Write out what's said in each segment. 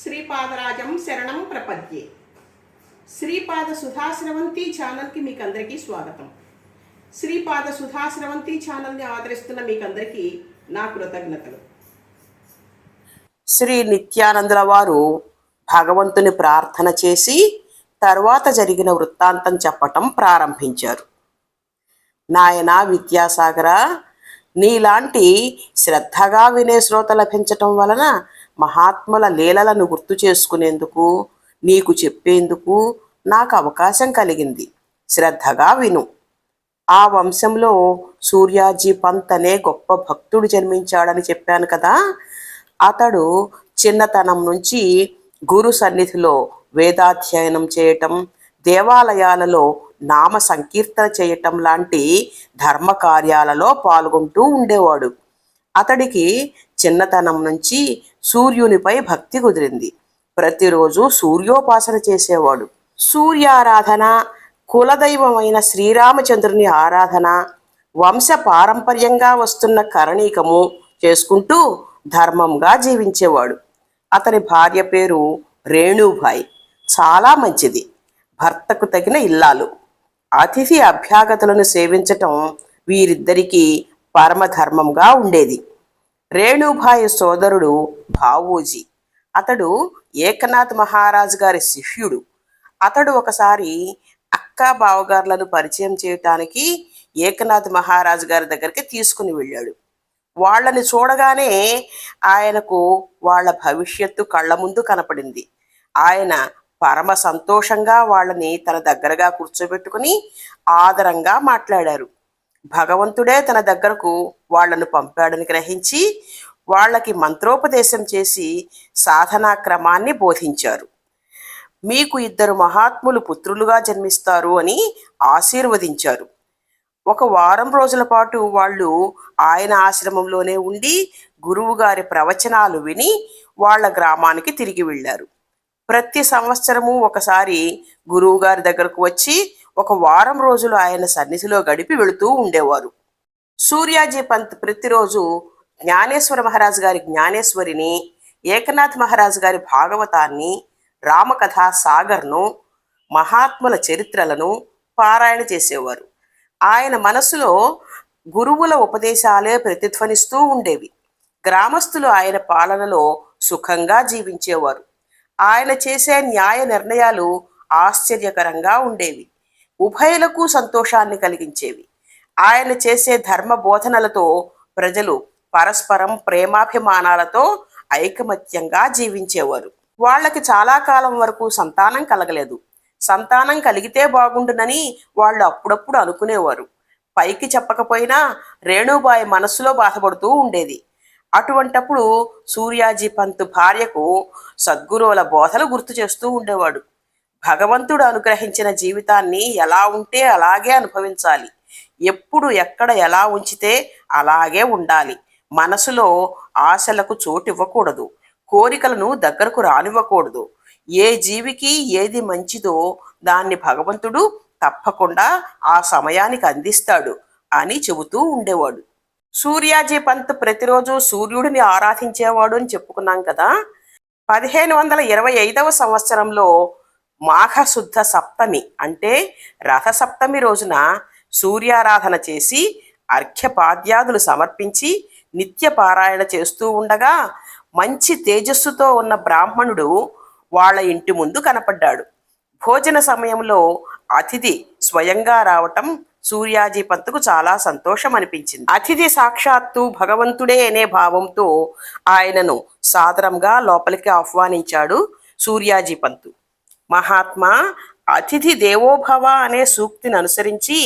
శ్రీపాదరాజం శరణం ప్రపద్యే. శ్రీపాద సుధాశ్రవంతి ఛానల్కి మీకు అందరికీ స్వాగతం. శ్రీపాద సుధాశ్రవంతి ఛానల్ని ఆదరిస్తున్న మీకు అందరికీ నా కృతజ్ఞతలు. శ్రీ నిత్యానందుల వారు భగవంతుని ప్రార్థన చేసి తర్వాత జరిగిన వృత్తాంతం చెప్పటం ప్రారంభించారు. నాయన విద్యాసాగర నీలాంటి శ్రద్ధగా వినే శ్రోత లభించటం వలన మహాత్ముల లీలలను గుర్తు చేసుకునేందుకు నీకు చెప్పేందుకు నాకు అవకాశం కలిగింది. శ్రద్ధగా విను. ఆ వంశంలో సూర్యాజీ పంత్ అనే గొప్ప భక్తుడు జన్మించాడని చెప్పాను కదా. అతడు చిన్నతనం నుంచి గురు సన్నిధిలో వేదాధ్యయనం చేయటం దేవాలయాలలో నామ సంకీర్తన చేయటం లాంటి ధర్మ కార్యాలలో పాల్గొంటూ ఉండేవాడు. అతడికి చిన్నతనం నుంచి సూర్యునిపై భక్తి కుదిరింది. ప్రతిరోజు సూర్యోపాసన చేసేవాడు. సూర్యారాధన కులదైవమైన శ్రీరామచంద్రుని ఆరాధన వంశ పారంపర్యంగా వస్తున్న కరణీకము చేసుకుంటూ ధర్మంగా జీవించేవాడు. అతని భార్య పేరు రేణుభాయ్. చాలా మంచిది. భర్తకు తగిన ఇల్లాలు. అతిథి అభ్యాగతులను సేవించటం వీరిద్దరికీ పరమధర్మంగా ఉండేది. రేణుభాయి సోదరుడు భావోజీ. అతడు ఏకనాథ్ మహారాజు గారి శిష్యుడు. అతడు ఒకసారి అక్క బావగారులను పరిచయం చేయటానికి ఏకనాథ్ మహారాజు గారి దగ్గరికి తీసుకుని వెళ్ళాడు. వాళ్ళని చూడగానే ఆయనకు వాళ్ళ భవిష్యత్తు కళ్ళ ముందు కనపడింది. ఆయన పరమ సంతోషంగా వాళ్ళని తన దగ్గరగా కూర్చోబెట్టుకుని ఆదరంగా మాట్లాడారు. భగవంతుడే తన దగ్గరకు వాళ్ళను పంపాడని గ్రహించి వాళ్ళకి మంత్రోపదేశం చేసి సాధనా క్రమాన్ని బోధించారు. మీకు ఇద్దరు మహాత్ములు పుత్రులుగా జన్మిస్తారు అని ఆశీర్వదించారు. ఒక వారం రోజుల పాటు వాళ్ళు ఆయన ఆశ్రమంలోనే ఉండి గురువుగారి ప్రవచనాలు విని వాళ్ళ గ్రామానికి తిరిగి వెళ్ళారు. ప్రతి సంవత్సరము ఒకసారి గురువు గారి దగ్గరకు వచ్చి ఒక వారం రోజులు ఆయన సన్నిధిలో గడిపి వెళుతూ ఉండేవారు. సూర్యాజీ పంత్ ప్రతిరోజు జ్ఞానేశ్వర మహారాజు గారి జ్ఞానేశ్వరిని ఏకనాథ్ మహారాజు గారి భాగవతాన్ని రామకథ సాగర్ను మహాత్ముల చరిత్రలను పారాయణ చేసేవారు. ఆయన మనసులో గురువుల ఉపదేశాలే ప్రతిధ్వనిస్తూ ఉండేవి. గ్రామస్తులు ఆయన పాలనలో సుఖంగా జీవించేవారు. ఆయన చేసే న్యాయ నిర్ణయాలు ఆశ్చర్యకరంగా ఉండేవి. ఉభయులకు సంతోషాన్ని కలిగించేవి. ఆయన చేసే ధర్మ బోధనలతో ప్రజలు పరస్పరం ప్రేమాభిమానాలతో ఐకమత్యంగా జీవించేవారు. వాళ్ళకి చాలా కాలం వరకు సంతానం కలగలేదు. సంతానం కలిగితే బాగుండునని వాళ్ళు అప్పుడప్పుడు అనుకునేవారు. పైకి చెప్పకపోయినా రేణుబాయి మనస్సులో బాధపడుతూ ఉండేది. అటువంటప్పుడు సూర్యాజీ పంత్ భార్యకు సద్గురువుల బోధలు గుర్తు చేస్తూ ఉండేవాడు. భగవంతుడు అనుగ్రహించిన జీవితాన్ని ఎలా ఉంటే అలాగే అనుభవించాలి. ఎప్పుడు ఎక్కడ ఎలా ఉంచితే అలాగే ఉండాలి. మనసులో ఆశలకు చోటు ఇవ్వకూడదు కోరికలను దగ్గరకు రానివ్వకూడదు. ఏ జీవికి ఏది మంచిదో దాన్ని భగవంతుడు తప్పకుండా ఆ సమయానికి అందిస్తాడు అని చెబుతూ ఉండేవాడు. సూర్యాజీ పంత్ ప్రతిరోజు సూర్యుడిని ఆరాధించేవాడు అని చెప్పుకున్నాం కదా. పదిహేను వందల ఇరవై ఐదవ సంవత్సరంలో మాఘశుద్ధ సప్తమి అంటే రథసప్తమి రోజున సూర్యారాధన చేసి అర్ఘ్యపాద్యాదులు సమర్పించి నిత్య పారాయణ చేస్తూ ఉండగా మంచి తేజస్సుతో ఉన్న బ్రాహ్మణుడు వాళ్ళ ఇంటి ముందు కనపడ్డాడు. భోజన సమయంలో అతిథి స్వయంగా రావటం సూర్యాజీ పంతుకు చాలా సంతోషం అనిపించింది. అతిథి సాక్షాత్తు భగవంతుడే అనే భావంతో ఆయనను సాదరంగా లోపలికి ఆహ్వానించాడు సూర్యాజీ పంతు. మహాత్మా అతిథి దేవోభవ అనే సూక్తిని అనుసరించి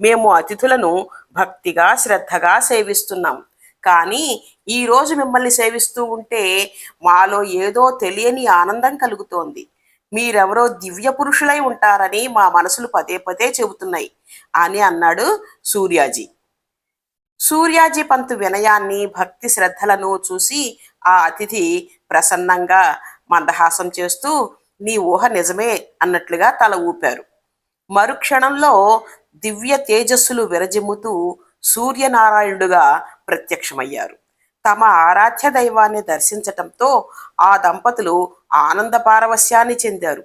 మేము అతిథులను భక్తిగా శ్రద్ధగా సేవిస్తున్నాం. కానీ ఈరోజు మిమ్మల్ని సేవిస్తూ ఉంటే మాలో ఏదో తెలియని ఆనందం కలుగుతోంది. మీరెవరో దివ్య పురుషులై ఉంటారని మా మనసులు పదే పదే చెబుతున్నాయి అని అన్నాడు సూర్యాజీ. సూర్యాజీ పంతు వినయాన్ని భక్తి శ్రద్ధలను చూసి ఆ అతిథి ప్రసన్నంగా మందహాసం చేస్తూ నీ ఊహ నిజమే అన్నట్లుగా తల ఊపారు. మరుక్షణంలో దివ్య తేజస్సులు విరజిమ్ముతూ సూర్యనారాయణుడుగా ప్రత్యక్షమయ్యారు. తమ ఆరాధ్య దైవాన్ని దర్శించటంతో ఆ దంపతులు ఆనంద పారవస్యాన్ని చెందారు.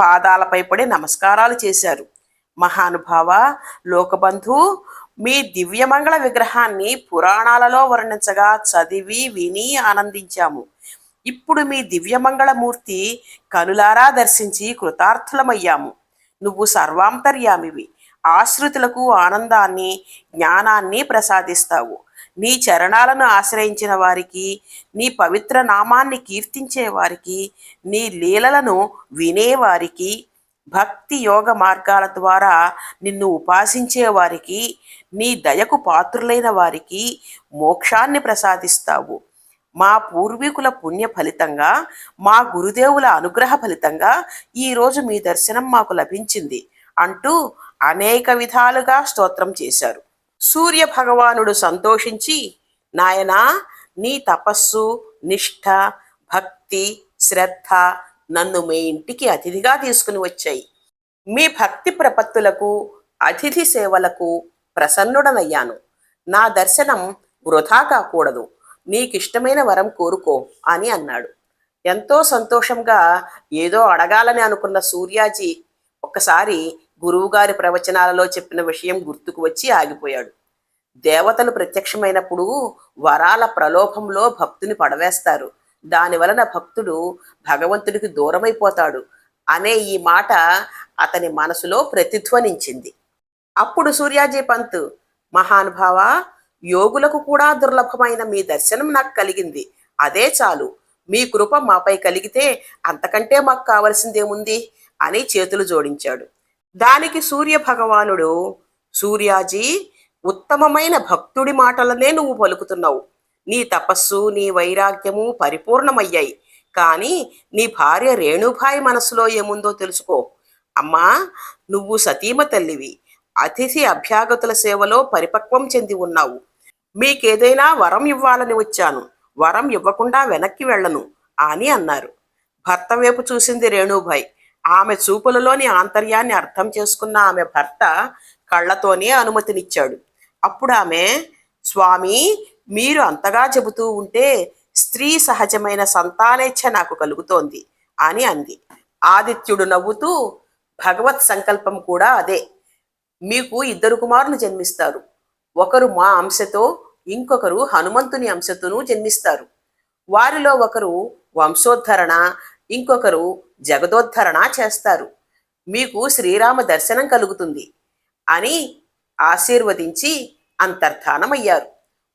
పాదాలపై పడి నమస్కారాలు చేశారు. మహానుభావ లోకబంధు మీ దివ్యమంగళ విగ్రహాన్ని పురాణాలలో వర్ణించగా చదివి విని ఆనందించాము. ఇప్పుడు మీ దివ్యమంగళమూర్తి కనులారా దర్శించి కృతార్థులమయ్యాము. నువ్వు సర్వాంతర్యామివి. ఆశ్రుతులకు ఆనందాన్ని జ్ఞానాన్ని ప్రసాదిస్తావు. నీ చరణాలను ఆశ్రయించిన వారికి నీ పవిత్ర నామాన్ని కీర్తించే వారికి నీ లీలలను వినేవారికి భక్తి యోగ మార్గాల ద్వారా నిన్ను ఉపాసించే వారికి నీ దయకు పాత్రులైన వారికి మోక్షాన్ని ప్రసాదిస్తావు. మా పూర్వీకుల పుణ్య ఫలితంగా మా గురుదేవుల అనుగ్రహ ఫలితంగా ఈరోజు మీ దర్శనం మాకు లభించింది అంటూ అనేక విధాలుగా స్తోత్రం చేశారు. సూర్య భగవానుడు సంతోషించి నాయనా నీ తపస్సు నిష్ఠ భక్తి శ్రద్ధ నన్ను మీ ఇంటికి అతిథిగా తీసుకుని వచ్చాయి. మీ భక్తి ప్రపత్తులకు అతిథి సేవలకు ప్రసన్నుడనయ్యాను. నా దర్శనం వృధా కాకూడదు. నీకిష్టమైన వరం కోరుకో అని అన్నాడు. ఎంతో సంతోషంగా ఏదో అడగాలని అనుకున్న సూర్యాజీ ఒక్కసారి గురువుగారి ప్రవచనాలలో చెప్పిన విషయం గుర్తుకు వచ్చి ఆగిపోయాడు. దేవతలు ప్రత్యక్షమైనప్పుడు వరాల ప్రలోభంలో భక్తుని పడవేస్తారు. దాని వలన భక్తుడు భగవంతుడికి దూరమైపోతాడు అనే ఈ మాట అతని మనసులో ప్రతిధ్వనించింది. అప్పుడు సూర్యాజీ పంత్ మహానుభావ యోగులకు కూడా దుర్లభమైన మీ దర్శనం నాకు కలిగింది. అదే చాలు. మీ కృప మాపై కలిగితే అంతకంటే మాకు కావలసిందేముంది? అని చేతులు జోడించాడు. దానికి సూర్య భగవానుడు సూర్యాజీ ఉత్తమమైన భక్తుడి మాటలనే నువ్వు పలుకుతున్నావు. నీ తపస్సు నీ వైరాగ్యము పరిపూర్ణమయ్యాయి. కానీ నీ భార్య రేణుభాయి మనసులో ఏముందో తెలుసుకో. అమ్మా నువ్వు సతీమ తల్లివి. అతిథి అభ్యాగతుల సేవలో పరిపక్వం చెంది ఉన్నావు. మీకేదైనా వరం ఇవ్వాలని వచ్చాను. వరం ఇవ్వకుండా వెనక్కి వెళ్ళను అని అన్నారు. భర్త వైపు చూసింది రేణుభాయ్. ఆమె చూపులలోని ఆంతర్యాన్ని అర్థం చేసుకున్న ఆమె భర్త కళ్ళతోనే అనుమతినిచ్చాడు. అప్పుడు ఆమె స్వామి మీరు అంతగా చెబుతూ ఉంటే స్త్రీ సహజమైన సంతానేచ్ఛ నాకు కలుగుతోంది అని అంది. ఆదిత్యుడు నవ్వుతూ భగవత్ సంకల్పం కూడా అదే. మీకు ఇద్దరు కుమారులు జన్మిస్తారు. ఒకరు మా అంశతో ఇంకొకరు హనుమంతుని అంశతోనూ జన్మిస్తారు. వారిలో ఒకరు వంశోద్ధరణ ఇంకొకరు జగదోద్ధరణ చేస్తారు. మీకు శ్రీరామ దర్శనం కలుగుతుంది అని ఆశీర్వదించి అంతర్ధానమయ్యారు.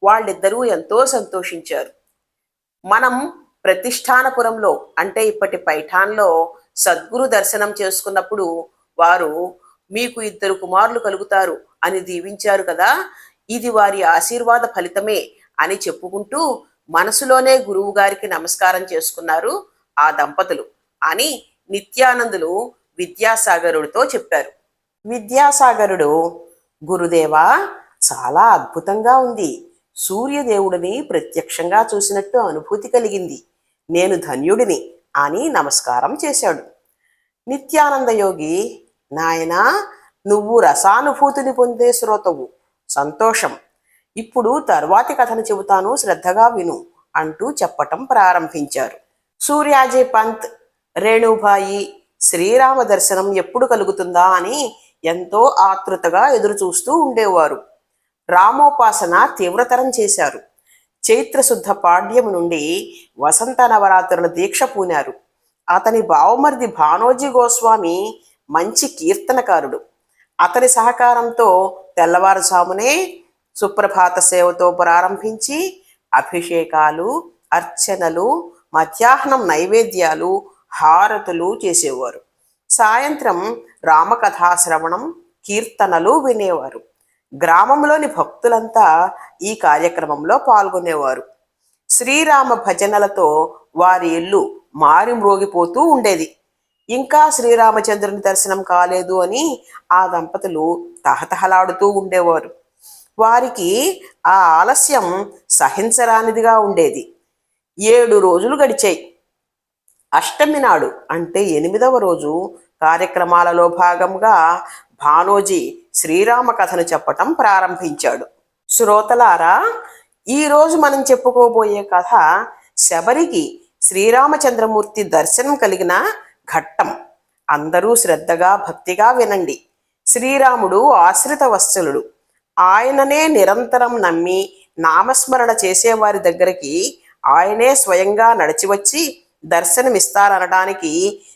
వాళ్ళిద్దరూ ఎంతో సంతోషించారు. మనం ప్రతిష్టానపురంలో అంటే ఇప్పటి పైఠాన్లో సద్గురు దర్శనం చేసుకున్నప్పుడు వారు మీకు ఇద్దరు కుమారులు కలుగుతారు అని దీవించారు కదా ఇది వారి ఆశీర్వాద ఫలితమే అని చెప్పుకుంటూ మనసులోనే గురువు గారికి నమస్కారం చేసుకున్నారు ఆ దంపతులు అని నిత్యానందులు విద్యాసాగరుడితో చెప్పారు. విద్యాసాగరుడు గురుదేవా చాలా అద్భుతంగా ఉంది. సూర్యదేవుడిని ప్రత్యక్షంగా చూసినట్టు అనుభూతి కలిగింది. నేను ధన్యుడిని అని నమస్కారం చేశాడు. నిత్యానంద యోగి నాయనా నువ్వు రసానుభూతిని పొందే శ్రోతవు. సంతోషం. ఇప్పుడు తర్వాతి కథను చెబుతాను శ్రద్ధగా విను అంటూ చెప్పటం ప్రారంభించారు. సూర్యాజీ పంత్ రేణుభాయి శ్రీరామ దర్శనం ఎప్పుడు కలుగుతుందా అని ఎంతో ఆతృతగా ఎదురుచూస్తూ ఉండేవారు. రామోపాసన తీవ్రతరం చేశారు. చైత్రశుద్ధ పాడ్యము నుండి వసంత నవరాత్రుల దీక్ష పూనారు. అతని బావమరిది భానోజీ గోస్వామి మంచి కీర్తనకారుడు. అతని సహకారంతో తెల్లవారుజామునే సుప్రభాత సేవతో ప్రారంభించి అభిషేకాలు అర్చనలు మధ్యాహ్నం నైవేద్యాలు హారతులు చేసేవారు. సాయంత్రం రామకథాశ్రవణం కీర్తనలు వినేవారు. గ్రామంలోని భక్తులంతా ఈ కార్యక్రమంలో పాల్గొనేవారు. శ్రీరామ భజనలతో వారి ఇల్లు మారి మ్రోగిపోతూ ఉండేది. ఇంకా శ్రీరామచంద్రుని దర్శనం కాలేదు అని ఆ దంపతులు తహతహలాడుతూ ఉండేవారు. వారికి ఆ ఆలస్యం సహించరానిదిగా ఉండేది. ఏడు రోజులు గడిచాయి. అష్టమి నాడు అంటే ఎనిమిదవ రోజు కార్యక్రమాలలో భాగంగా భానోజీ శ్రీరామ కథను చెప్పటం ప్రారంభించాడు. శ్రోతలారా ఈ రోజు మనం చెప్పుకోబోయే కథ శబరికి శ్రీరామచంద్రమూర్తి దర్శనం కలిగిన ఘట్టం. అందరూ శ్రద్ధగా భక్తిగా వినండి. శ్రీరాముడు ఆశ్రిత వత్సలుడు. ఆయననే నిరంతరం నమ్మి నామస్మరణ చేసేవారి దగ్గరికి ఆయనే స్వయంగా నడిచి వచ్చి దర్శనమిస్తారనడానికి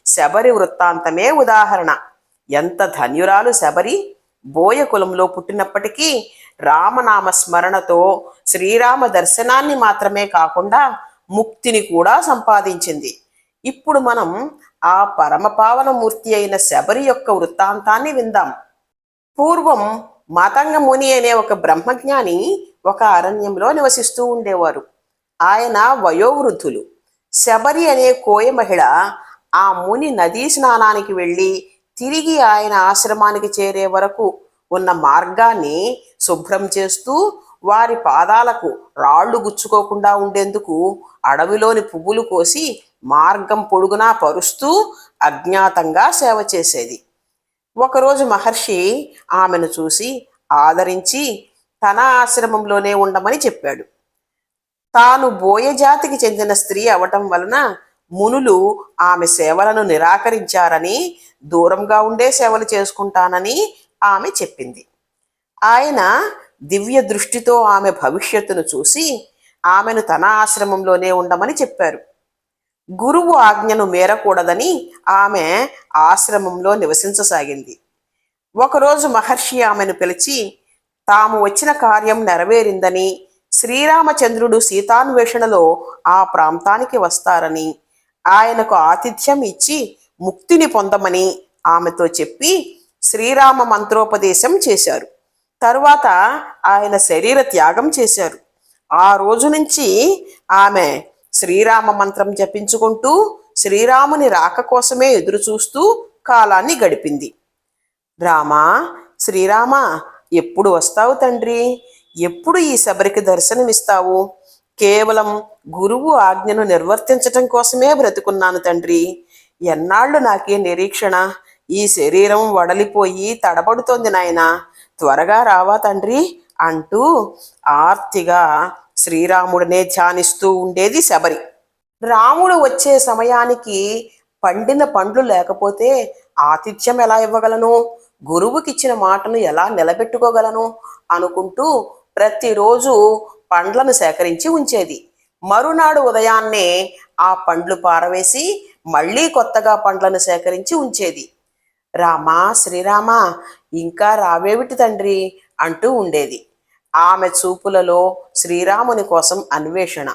శబరి వృత్తాంతమే ఉదాహరణ. ఎంత ధన్యురాలు శబరి! బోయ కులంలో పుట్టినప్పటికీ రామనామ స్మరణతో శ్రీరామ దర్శనాన్ని మాత్రమే కాకుండా ముక్తిని కూడా సంపాదించింది. ఇప్పుడు మనం ఆ పరమపావన మూర్తి అయిన శబరి యొక్క వృత్తాంతాన్ని విందాం. పూర్వం మాతంగ ముని అనే ఒక బ్రహ్మజ్ఞాని ఒక అరణ్యంలో నివసిస్తూ ఉండేవారు. ఆయన వయోవృద్ధులు. శబరి అనే కోయ మహిళ ఆ ముని నదీ స్నానానికి వెళ్ళి తిరిగి ఆయన ఆశ్రమానికి చేరే వరకు ఉన్న మార్గాన్ని శుభ్రం చేస్తూ వారి పాదాలకు రాళ్ళు గుచ్చుకోకుండా ఉండేందుకు అడవిలోని పువ్వులు కోసి మార్గం పొడుగునా పరుస్తూ అజ్ఞాతంగా సేవ చేసేది. ఒకరోజు మహర్షి ఆమెను చూసి ఆదరించి తన ఆశ్రమంలోనే ఉండమని చెప్పాడు. తాను బోయ జాతికి చెందిన స్త్రీ అవటం వలన మునులు ఆమె సేవలను నిరాకరించారని దూరంగా ఉండే సేవలు చేసుకుంటానని ఆమె చెప్పింది. ఆయన దివ్య దృష్టితో ఆమె భవిష్యత్తును చూసి ఆమెను తన ఆశ్రమంలోనే ఉండమని చెప్పారు. గురువు ఆజ్ఞను మేరకూడదని ఆమె ఆశ్రమంలో నివసించసాగింది. ఒకరోజు మహర్షి ఆమెను పిలిచి తాము వచ్చిన కార్యం నెరవేరిందని శ్రీరామచంద్రుడు సీతాన్వేషణలో ఆ ప్రాంతానికి వస్తారని ఆయనకు ఆతిథ్యం ఇచ్చి ముక్తిని పొందమని ఆమెతో చెప్పి శ్రీరామ మంత్రోపదేశం చేశారు. తరువాత ఆయన శరీర త్యాగం చేశారు. ఆ రోజు నుంచి ఆమె శ్రీరామ మంత్రం జపించుకుంటూ శ్రీరాముని రాక కోసమే ఎదురు చూస్తూ కాలాన్ని గడిపింది. రామా శ్రీరామ ఎప్పుడు వస్తావు తండ్రి? ఎప్పుడు ఈ శబరికి దర్శనమిస్తావు? కేవలం గురువు ఆజ్ఞను నిర్వర్తించటం కోసమే బ్రతుకున్నాను తండ్రి. ఎన్నాళ్ళు నాకే నిరీక్షణ. ఈ శరీరం వడలిపోయి తడబడుతోంది నాయన. త్వరగా రావా తండ్రి అంటూ ఆర్తిగా శ్రీరాముడినే ధ్యానిస్తూ ఉండేది శబరి. రాముడు వచ్చే సమయానికి పండిన పండ్లు లేకపోతే ఆతిథ్యం ఎలా ఇవ్వగలను? గురువుకిచ్చిన మాటను ఎలా నిలబెట్టుకోగలను? అనుకుంటూ ప్రతిరోజు పండ్లను సేకరించి ఉంచేది. మరునాడు ఉదయాన్నే ఆ పండ్లు పారవేసి మళ్ళీ కొత్తగా పండ్లను సేకరించి ఉంచేది. రామా శ్రీరామా ఇంకా రావేవిటి తండ్రి అంటూ ఉండేది. ఆమె చూపులలో శ్రీరాముని కోసం అన్వేషణ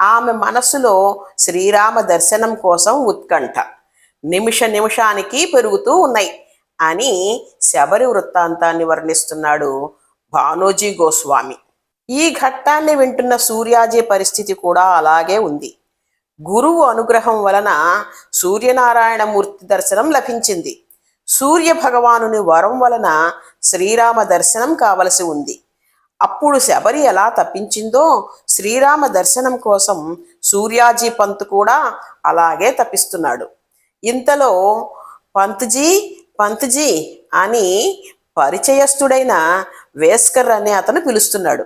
ఆమె మనస్సులో శ్రీరామ దర్శనం కోసం ఉత్కంఠ. నిమిష నిమిషానికి పెరుగుతూ ఉన్నాయి అని శబరి వృత్తాంతాన్ని వర్ణిస్తున్నాడు భానోజీ గోస్వామి. ఈ ఘట్టాన్ని వింటున్న సూర్యాజీ పరిస్థితి కూడా అలాగే ఉంది. గురువు అనుగ్రహం వలన సూర్యనారాయణమూర్తి దర్శనం లభించింది. సూర్య భగవానుని వరం వలన శ్రీరామ దర్శనం కావలసి ఉంది. అప్పుడు శబరి ఎలా తప్పించిందో శ్రీరామ దర్శనం కోసం సూర్యాజీ పంత్ కూడా అలాగే తప్పిస్తున్నాడు. ఇంతలో పంత్జీ పంత్జీ అని పరిచయస్తుడైన వేస్కర్ అనే అతను పిలుస్తున్నాడు.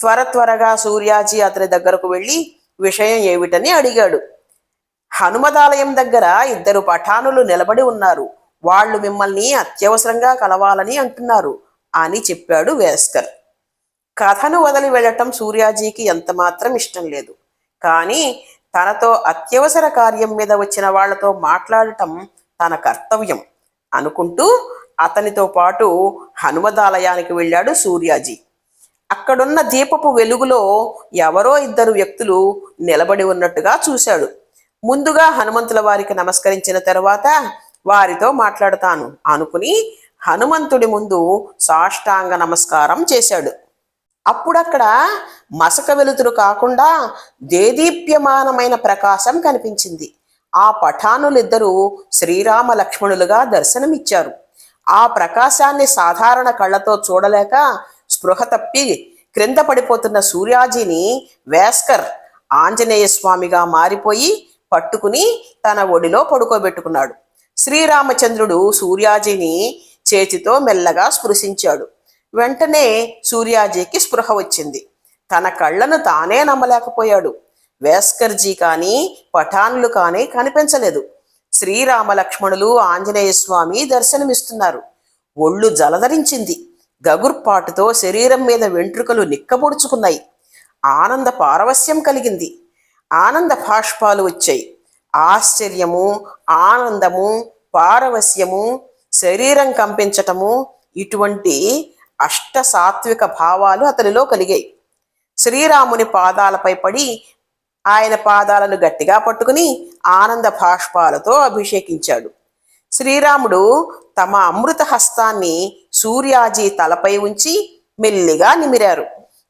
త్వర త్వరగా సూర్యాజీ అతని దగ్గరకు వెళ్ళి విషయం ఏమిటని అడిగాడు. హనుమదాలయం దగ్గర ఇద్దరు పఠానులు నిలబడి ఉన్నారు. వాళ్ళు మిమ్మల్ని అత్యవసరంగా కలవాలని అంటున్నారు అని చెప్పాడు వేస్కర్. కథను వదిలి వెళ్ళటం సూర్యాజీకి ఎంతమాత్రం ఇష్టం లేదు. కానీ తనతో అత్యవసర కార్యం మీద వచ్చిన వాళ్ళతో మాట్లాడటం తన కర్తవ్యం అనుకుంటూ అతనితో పాటు హనుమదాలయానికి వెళ్ళాడు సూర్యాజీ. అక్కడున్న దీపపు వెలుగులో ఎవరో ఇద్దరు వ్యక్తులు నిలబడి ఉన్నట్టుగా చూశాడు. ముందుగా హనుమంతుల వారికి నమస్కరించిన తర్వాత వారితో మాట్లాడతాను అనుకుని హనుమంతుడి ముందు సాష్టాంగ నమస్కారం చేశాడు. అప్పుడక్కడ మసక వెలుతురు కాకుండా దేదీప్యమానమైన ప్రకాశం కనిపించింది. ఆ పఠానులిద్దరూ శ్రీరామ లక్ష్మణులుగా దర్శనమిచ్చారు. ఆ ప్రకాశాన్ని సాధారణ కళ్ళతో చూడలేక స్పృహ తప్పి క్రింద పడిపోతున్న సూర్యాజీని వేస్కర్ ఆంజనేయ స్వామిగా మారిపోయి పట్టుకుని తన ఒడిలో పడుకోబెట్టుకున్నాడు. శ్రీరామచంద్రుడు సూర్యాజీని చేతితో మెల్లగా స్పృశించాడు. వెంటనే సూర్యాజీకి స్పృహ వచ్చింది. తన కళ్ళను తానే నమ్మలేకపోయాడు. వేస్కర్జీ కానీ పఠాన్లు కానీ కనిపించలేదు. శ్రీరామ లక్ష్మణులు ఆంజనేయ స్వామి దర్శనమిస్తున్నారు. ఒళ్ళు జలధరించింది. గగుర్పాటుతో శరీరం మీద వెంట్రుకలు నిక్కబొడుచుకున్నాయి. ఆనంద పారవస్యం కలిగింది. ఆనంద భాష్పాలు వచ్చాయి. ఆశ్చర్యము ఆనందము పారవస్యము శరీరం కంపించటము ఇటువంటి అష్ట సాత్విక భావాలు అతనిలో కలిగాయి. శ్రీరాముని పాదాలపై పడి ఆయన పాదాలను గట్టిగా పట్టుకుని ఆనంద భాష్పాలతో అభిషేకించాడు. శ్రీరాముడు తమ అమృత హస్తాన్ని సూర్యాజీ తలపై ఉంచి మెల్లిగా నిమిరారు.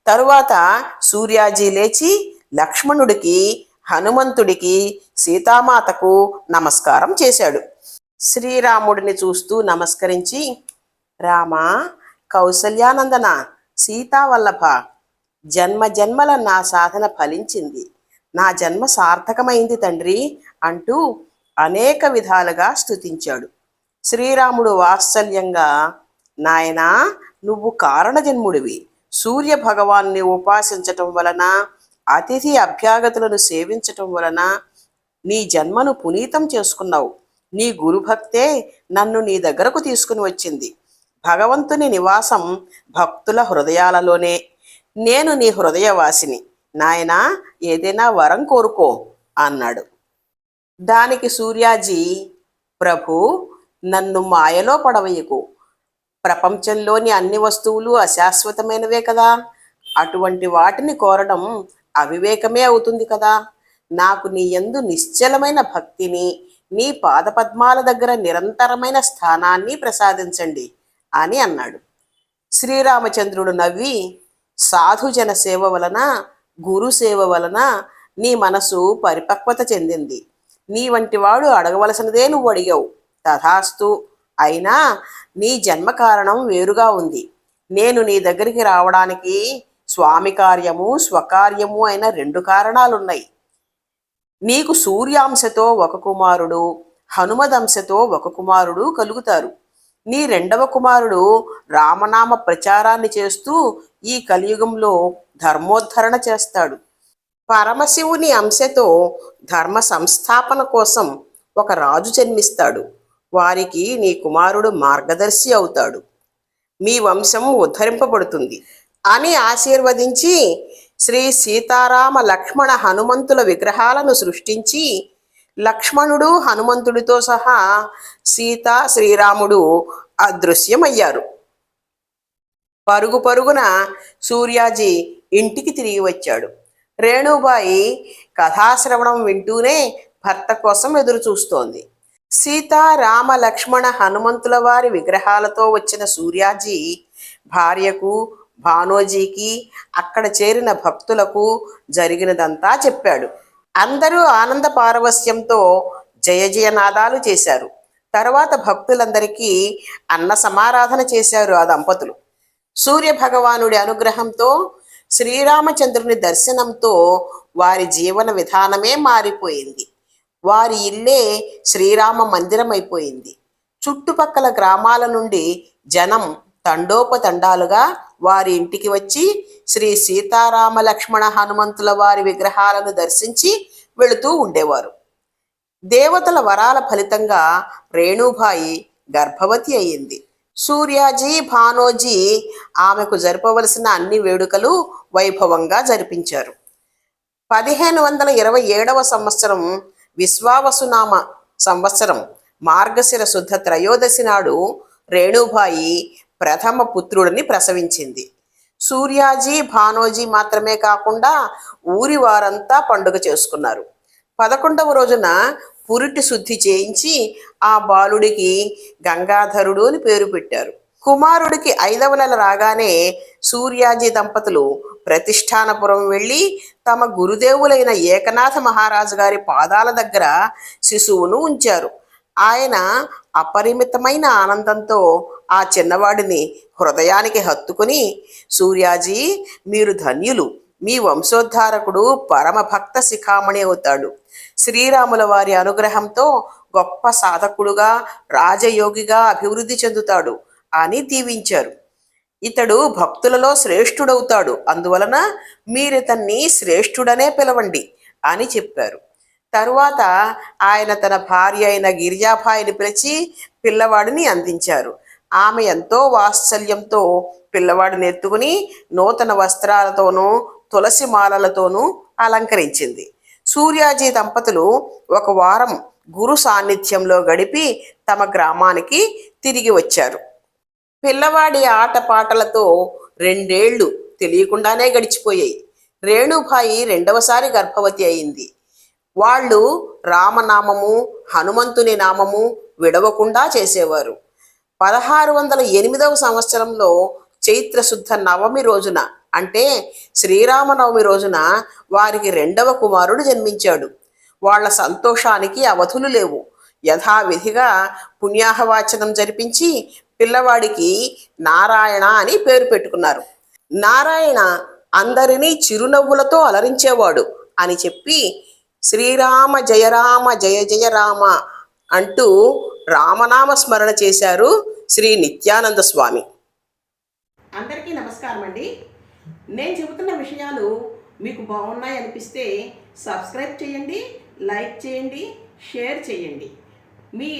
తరువాత సూర్యాజీ లేచి లక్ష్మణుడికి హనుమంతుడికి సీతామాతకు నమస్కారం చేశాడు. శ్రీరాముడిని చూస్తూ నమస్కరించి రామ కౌసల్యానందన సీతావల్లభ జన్మ జన్మల నా సాధన ఫలించింది. నా జన్మ సార్థకమైంది తండ్రి అంటూ అనేక విధాలుగా స్తుతించాడు. శ్రీరాముడు వాత్సల్యంగా నాయనా నువ్వు కారణజన్ముడివి. సూర్య భగవాన్ని ఉపాసించటం వలన అతిథి అభ్యాగతులను సేవించటం వలన నీ జన్మను పునీతం చేసుకున్నావు. నీ గురుభక్తే నన్ను నీ దగ్గరకు తీసుకుని వచ్చింది. భగవంతుని నివాసం భక్తుల హృదయాలలోనే. నేను నీ హృదయవాసిని. నాయనా ఏదైనా వరం కోరుకో అన్నాడు. దానికి సూర్యాజీ ప్రభు నన్ను మాయలో పడవయ్యకు ప్రపంచంలోని అన్ని వస్తువులు అశాశ్వతమైనవే కదా. అటువంటి వాటిని కోరడం అవివేకమే అవుతుంది కదా. నాకు నీ యందు నిశ్చలమైన భక్తిని నీ పాదపద్మాల దగ్గర నిరంతరమైన స్థానాన్ని ప్రసాదించండి. అని అన్నాడు. శ్రీరామచంద్రుడు నవ్వి సాధుజన సేవ వలన గురు సేవ వలన నీ మనసు పరిపక్వత చెందింది. నీ వంటి వాడు అడగవలసినదే నువ్వు అడిగావు. తథాస్తు అయినా నీ జన్మ కారణం వేరుగా ఉంది. నేను నీ దగ్గరికి రావడానికి స్వామి కార్యము స్వకార్యము అయిన రెండు కారణాలున్నాయి. నీకు సూర్యాంశతో ఒక కుమారుడు హనుమదంశతో ఒక కుమారుడు కలుగుతారు. నీ రెండవ కుమారుడు రామనామ ప్రచారాన్ని చేస్తూ ఈ కలియుగంలో ధర్మోద్ధరణ చేస్తాడు. పరమశివుని అంశతో ధర్మ సంస్థాపన కోసం ఒక రాజు జన్మిస్తాడు. వారికి నీ కుమారుడు మార్గదర్శి అవుతాడు. మీ వంశం ఉద్ధరింపబడుతుంది. అని ఆశీర్వదించి శ్రీ సీతారామ లక్ష్మణ హనుమంతుల విగ్రహాలను సృష్టించి లక్ష్మణుడు హనుమంతుడితో సహా సీత శ్రీరాముడు అదృశ్యమయ్యారు. పరుగు పరుగున సూర్యాజీ ఇంటికి తిరిగి వచ్చాడు. రేణుబాయి కథాశ్రవణం వింటూనే భర్త కోసం ఎదురు చూస్తోంది. సీత రామ లక్ష్మణ హనుమంతుల వారి విగ్రహాలతో వచ్చిన సూర్యాజీ భార్యకు భానోజీకి అక్కడ చేరిన భక్తులకు జరిగినదంతా చెప్పాడు. అందరూ ఆనంద పారవస్యంతో జయజయనాదాలు చేశారు. తర్వాత భక్తులందరికీ అన్న సమారాధన చేశారు ఆ దంపతులు. సూర్య భగవానుడి అనుగ్రహంతో శ్రీరామచంద్రుని దర్శనంతో వారి జీవన విధానమే మారిపోయింది. వారి ఇల్లే శ్రీరామ మందిరం అయిపోయింది చుట్టుపక్కల గ్రామాల నుండి జనం తండోపతండాలుగా వారి ఇంటికి వచ్చి శ్రీ సీతారామ లక్ష్మణ హనుమంతుల వారి విగ్రహాలను దర్శించి వెళుతూ ఉండేవారు. దేవతల వరాల ఫలితంగా రేణుబాయి గర్భవతి అయింది సూర్యాజీ భానోజీ ఆమెకు జరపవలసిన అన్ని వేడుకలు వైభవంగా జరిపించారు. పదిహేను వందల ఇరవై ఏడవ సంవత్సరం విశ్వావసునామ సంవత్సరం మార్గశిర శుద్ధ త్రయోదశి నాడు రేణుబాయి ప్రథమ పుత్రుడిని ప్రసవించింది. సూర్యాజీ భానోజీ మాత్రమే కాకుండా ఊరి వారంతా పండుగ చేసుకున్నారు. పదకొండవ రోజున పురిటి శుద్ధి చేయించి ఆ బాలుడికి గంగాధరుడు అని పేరు పెట్టారు. కుమారుడికి ఐదవ నెల రాగానే సూర్యాజీ దంపతులు ప్రతిష్టానపురం వెళ్ళి తమ గురుదేవులైన ఏకనాథ మహారాజు గారి పాదాల దగ్గర శిశువును ఉంచారు. ఆయన అపరిమితమైన ఆనందంతో ఆ చిన్నవాడిని హృదయానికి హత్తుకుని సూర్యాజీ మీరు ధన్యులు. మీ వంశోద్ధారకుడు పరమభక్త శిఖామణి అవుతాడు. శ్రీరాముల వారి అనుగ్రహంతో గొప్ప సాధకుడుగా రాజయోగిగా అభివృద్ధి చెందుతాడు అని దీవించారు. ఇతడు భక్తులలో శ్రేష్ఠుడవుతాడు. అందువలన మీరితన్ని శ్రేష్ఠుడనే పిలవండి అని చెప్పారు. తరువాత ఆయన తన భార్య అయిన గిరిజాభాయిని పిలిచి పిల్లవాడిని అందించారు. ఆమె ఎంతో వాత్సల్యంతో పిల్లవాడిని ఎత్తుకుని నూతన వస్త్రాలతోనూ తులసి మాలలతోనూ అలంకరించింది. సూర్యాజీ దంపతులు ఒక వారం గురు సాన్నిధ్యంలో గడిపి తమ గ్రామానికి తిరిగి వచ్చారు. పిల్లవాడి ఆటపాటలతో రెండేళ్ళు తెలియకుండానే గడిచిపోయాయి. రేణుభాయి రెండవసారి గర్భవతి అయింది. వాళ్ళు రామనామము హనుమంతుని నామము విడవకుండా చేసేవారు. పదహారు వందల ఎనిమిదవ సంవత్సరంలో చైత్రశుద్ధ నవమి రోజున అంటే శ్రీరామనవమి రోజున వారికి రెండవ కుమారుడు జన్మించాడు. వాళ్ళ సంతోషానికి అవధులు లేవు. యథావిధిగా పుణ్యాహవాచనం జరిపించి పిల్లవాడికి నారాయణ అని పేరు పెట్టుకున్నారు. నారాయణ అందరినీ చిరునవ్వులతో అలరించేవాడు అని చెప్పి శ్రీరామ జయ రామ జయ జయ రామ అంటూ రామనామ స్మరణ చేశారు శ్రీ నిత్యానంద స్వామి. అందరికీ నమస్కారం అండి నేను చెబుతున్న విషయాలు మీకు బాగున్నాయి అనిపిస్తే సబ్స్క్రైబ్ చేయండి లైక్ చేయండి షేర్ చేయండి. మీ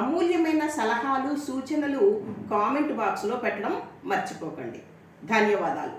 అమూల్యమైన సలహాలు సూచనలు కామెంట్ బాక్స్లో పెట్టడం మర్చిపోకండి. ధన్యవాదాలు.